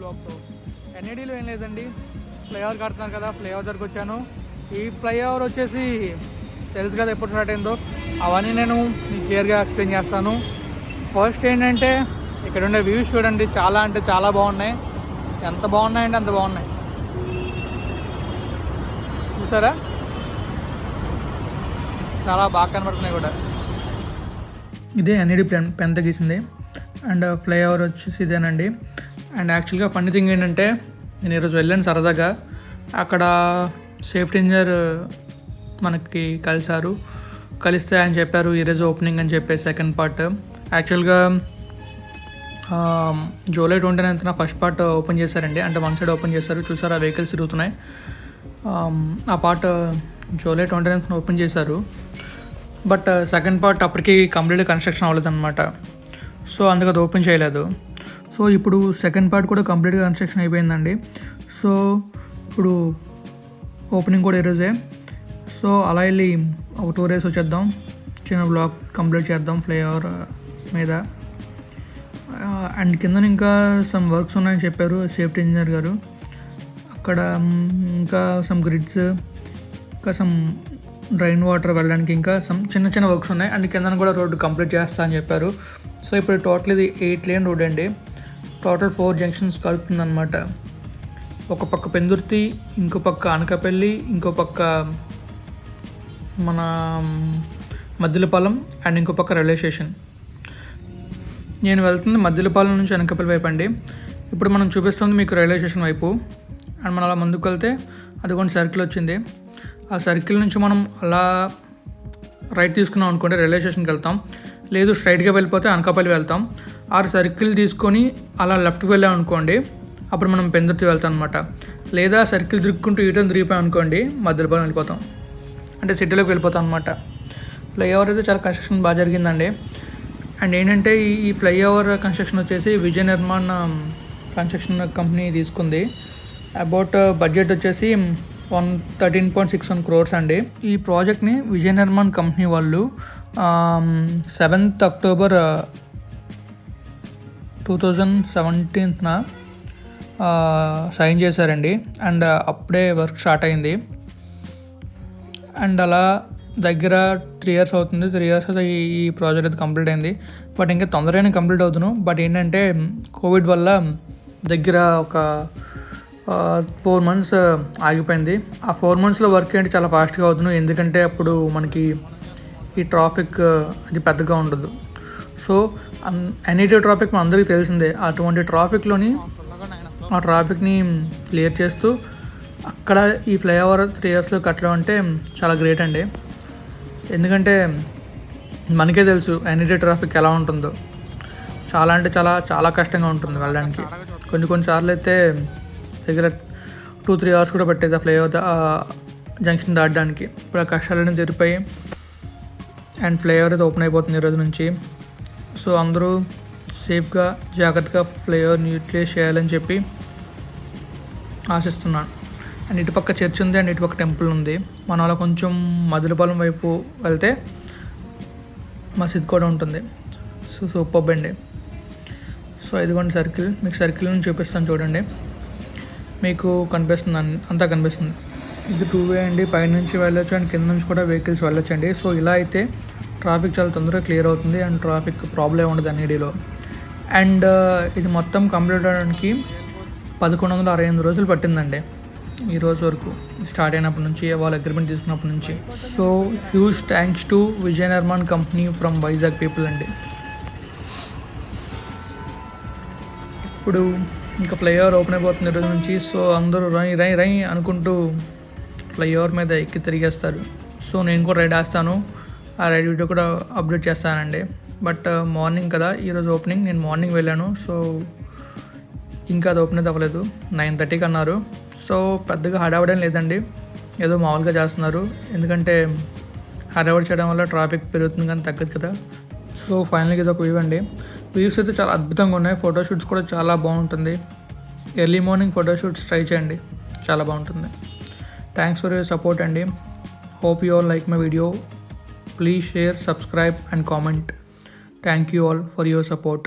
బ్లాక్తో ఎన్ఐడిలో ఏం లేదండి. ఫ్లైఓవర్ కడుతున్నారు కదా ఫ్లైఓవర్ దగ్గరకు వచ్చాను. ఈ ఫ్లైఓవర్ వచ్చేసి తెలుసు కదా ఎప్పుడు స్టార్ట్ అయిందో. అవన్నీ నేను మీకు క్లియర్గా ఎక్స్ప్లెయిన్ చేస్తాను. ఫస్ట్ ఏంటంటే ఇక్కడ ఉండే వ్యూస్ చూడండి. చాలా అంటే చాలా బాగున్నాయి. ఎంత బాగున్నాయంటే అంత బాగున్నాయి. చూసారా? చాలా బాగా కనబడుతున్నాయి కూడా. ఇదే ఎన్ఈడి పెన్ పెంత గీసింది. అండ్ ఫ్లైఓవర్ వచ్చేసి ఇదేనండి. అండ్ యాక్చువల్గా ఫన్నీ థింగ్ ఏంటంటే నేను ఈరోజు వెళ్ళాను సరదాగా. అక్కడ సేఫ్టీ ఇంజనీర్ uh, మనకి కలిశారు. కలిస్తే ఆయన చెప్పారు ఈరోజు ఓపెనింగ్ అని చెప్పేసి సెకండ్ పార్ట్ యాక్చువల్గా జూలై ట్వంటీ నైన్త్న ఫస్ట్ పార్ట్ ఓపెన్ చేశారండి. అంటే వన్ సైడ్ ఓపెన్ చేశారు. చూసారు ఆ వెహికల్స్ తిరుగుతున్నాయి. Um, ఆ part July twenty ninth open చేశారు. బట్ సెకండ్ పార్ట్ అప్పటికి కంప్లీట్ కన్స్ట్రక్షన్ అవ్వలేదు అనమాట సో అందుకు అది ఓపెన్ చేయలేదు. సో ఇప్పుడు సెకండ్ పార్ట్ కూడా కంప్లీట్గా కన్స్ట్రక్షన్ అయిపోయిందండి. సో ఇప్పుడు ఓపెనింగ్ కూడా ఈరోజే సో అలా వెళ్ళి ఒక టూ డేస్ వచ్చేద్దాం. చిన్న బ్లాక్ కంప్లీట్ చేద్దాం ఫ్లైఓవర్ మీద. Uh, అండ్ కింద ఇంకా సమ్ వర్క్స్ ఉన్నాయని చెప్పారు సేఫ్టీ ఇంజనీర్ గారు. అక్కడ ఇంకా సమ్ గ్రిడ్స్ ఇంకా సమ్ డ్రైన్ వాటర్ వెళ్ళడానికి ఇంకా సమ్ చిన్న చిన్న వర్క్స్ ఉన్నాయి. అండ్ కింద కూడా రోడ్డు కంప్లీట్ చేస్తా అని చెప్పారు. సో ఇప్పుడు టోటల్ ఇది ఎయిట్ లేన్ రోడ్ అండి. టోటల్ ఫోర్ జంక్షన్స్ కలుపుతుందన్నమాట. ఒక పక్క పెందుర్తి ఇంకో పక్క అనకాపల్లి ఇంకో పక్క మన మద్దిలపాలెం అండ్ ఇంకో పక్క రైల్వే స్టేషన్. నేను వెళ్తుంది మద్దిలపాలెం నుంచి అనకాపల్లి వైపు అండి. ఇప్పుడు మనం చూపిస్తుంది మీకు రైల్వే స్టేషన్ వైపు. అండ్ మనం అలా ముందుకు వెళ్తే అది కొన్ని సర్కిల్ వచ్చింది. ఆ సర్కిల్ నుంచి మనం అలా రైట్ తీసుకున్నాం అనుకోండి రైల్వే స్టేషన్కి వెళ్తాం. లేదు స్ట్రైట్గా వెళ్ళిపోతే అనకాపల్లి వెళ్తాం. ఆ సర్కిల్ తీసుకొని అలా లెఫ్ట్కి వెళ్ళాం అనుకోండి అప్పుడు మనం పెందుర్తి వెళ్తాం అనమాట లేదా సర్కిల్ తిరుక్కుంటూ ఈటం తిరిగిపోయాం అనుకోండి మధ్యలో వెళ్ళిపోతాం. అంటే సిటీలోకి వెళ్ళిపోతాం అనమాట ఫ్లైఓవర్ అయితే చాలా కన్స్ట్రక్షన్ బాగా జరిగిందండి. అండ్ ఏంటంటే ఈ ఫ్లైఓవర్ కన్స్ట్రక్షన్ వచ్చేసి విజయ నిర్మాణ కన్స్ట్రక్షన్ కంపెనీ తీసుకుంది. అబౌట్ బడ్జెట్ uh, వచ్చేసి one thirteen point six one crores అండి. ఈ ప్రాజెక్ట్ని విజయ నిర్మాణ్ కంపెనీ వాళ్ళు సెవెంత్ అక్టోబర్ టూ థౌజండ్ సెవెంటీన్త్న సైన్ చేశారండి. అండ్ uh, అప్పుడే వర్క్ స్టార్ట్ అయింది. అండ్ అలా దగ్గర త్రీ ఇయర్స్ అవుతుంది. త్రీ ఇయర్స్ ఈ ఈ ప్రాజెక్ట్ అయితే కంప్లీట్ అయింది. బట్ ఇంకా తొందరగానే కంప్లీట్ అవుతున్నాను బట్ ఏంటంటే um, కోవిడ్ వల్ల దగ్గర ఒక ఫోర్ మంత్స్ ఆగిపోయింది. ఆ ఫోర్ మంత్స్లో వర్క్ ఏంటి చాలా ఫాస్ట్గా అవుతుంది. ఎందుకంటే అప్పుడు మనకి ఈ ట్రాఫిక్ అది పెద్దగా ఉండదు. సో ఎనీటివ్ ట్రాఫిక్ మన అందరికీ తెలిసిందే. అటువంటి ట్రాఫిక్లోని ఆ ట్రాఫిక్ని క్లియర్ చేస్తూ అక్కడ ఈ ఫ్లైఓవర్ త్రీ ఇయర్స్లో కట్టడం అంటే చాలా గ్రేట్ అండి. ఎందుకంటే మనకే తెలుసు ఎనీటివ్ ట్రాఫిక్ ఎలా ఉంటుందో. చాలా అంటే చాలా చాలా కష్టంగా ఉంటుంది వెళ్ళడానికి. కొన్ని కొన్ని సార్లు అయితే దగ్గర టూ త్రీ అవర్స్ కూడా పట్టేది ఆ ఫ్లైఓవర్ జంక్షన్ దాటడానికి. ఇప్పుడు ఆ కష్టాలన్నీ తీరిపోయి అండ్ ఫ్లైఓవర్ అయితే ఓపెన్ అయిపోతుంది ఈ రోజు నుంచి. సో అందరూ సేఫ్గా జాగ్రత్తగా ఫ్లైఓవర్ని యూటిలైజ్ చేయాలని చెప్పి ఆశిస్తున్నాను. అండ్ ఇటుపక్క చర్చ్ ఉంది అండ్ ఇటుపక్క టెంపుల్ ఉంది. మనం అలా కొంచెం మధురపాలెం వైపు వెళ్తే మసీద్ కూడా ఉంటుంది. సో సూపర్ అండి. సో ఇదిగోండి సర్కిల్ మీకు సర్కిల్ నుంచి చూపిస్తాను చూడండి. మీకు కనిపిస్తుంది అన్- అంతా కనిపిస్తుంది. ఇది టూ వే అండి. పైనుంచి వెళ్ళొచ్చు అండ్ కింద నుంచి కూడా వెహికల్స్ వెళ్ళొచ్చు అండి. సో ఇలా అయితే ట్రాఫిక్ చాలా తొందరగా క్లియర్ అవుతుంది అండ్ ట్రాఫిక్ ప్రాబ్లం ఉండదు అన్నిటిలో అండ్ ఇది మొత్తం కంప్లీట్ అవడానికి పదకొండు వందల అరవై ఎనిమిది రోజులు పట్టిందండి. ఈ రోజు వరకు స్టార్ట్ అయినప్పటి నుంచి వాళ్ళ అగ్రిమెంట్ తీసుకున్నప్పటి నుంచి. So huge thanks to Vijaya Nirman company from Vizag people అండి. ఇప్పుడు ఇంకా ఫ్లైఓవర్ ఓపెన్ అయిపోతుంది రోజు నుంచి సో అందరూ రై రై రై అనుకుంటూ ఫ్లైఓవర్ మీద ఎక్కి తిరిగేస్తారు. సో నేను కూడా రైడ్ వేస్తాను. ఆ రైడ్ వీడియో కూడా అప్డేట్ చేస్తానండి. బట్ మార్నింగ్ uh, కదా ఈరోజు ఓపెనింగ్ నేను మార్నింగ్ వెళ్ళాను. సో ఇంకా అది ఓపెన్ అయితే అవ్వలేదు. నైన్ థర్టీకి అన్నారు. సో పెద్దగా హడావడం లేదండి. ఏదో మామూలుగా చేస్తున్నారు. ఎందుకంటే హడావడి చేయడం వల్ల ట్రాఫిక్ పెరుగుతుంది కానీ తగ్గదు కదా. సో ఫైనల్గా ఇది ఒక వ్యూ అండి. వ్యూస్ అయితే చాలా అద్భుతంగా ఉన్నాయి. ఫోటోషూట్స్ కూడా చాలా బాగుంటుంది. ఎర్లీ మార్నింగ్ ఫోటోషూట్స్ ట్రై చేయండి. చాలా బాగుంటుంది. థ్యాంక్స్ ఫర్ యువర్ సపోర్ట్ అండి. Hope you all like my video please share subscribe and comment thank you all for your support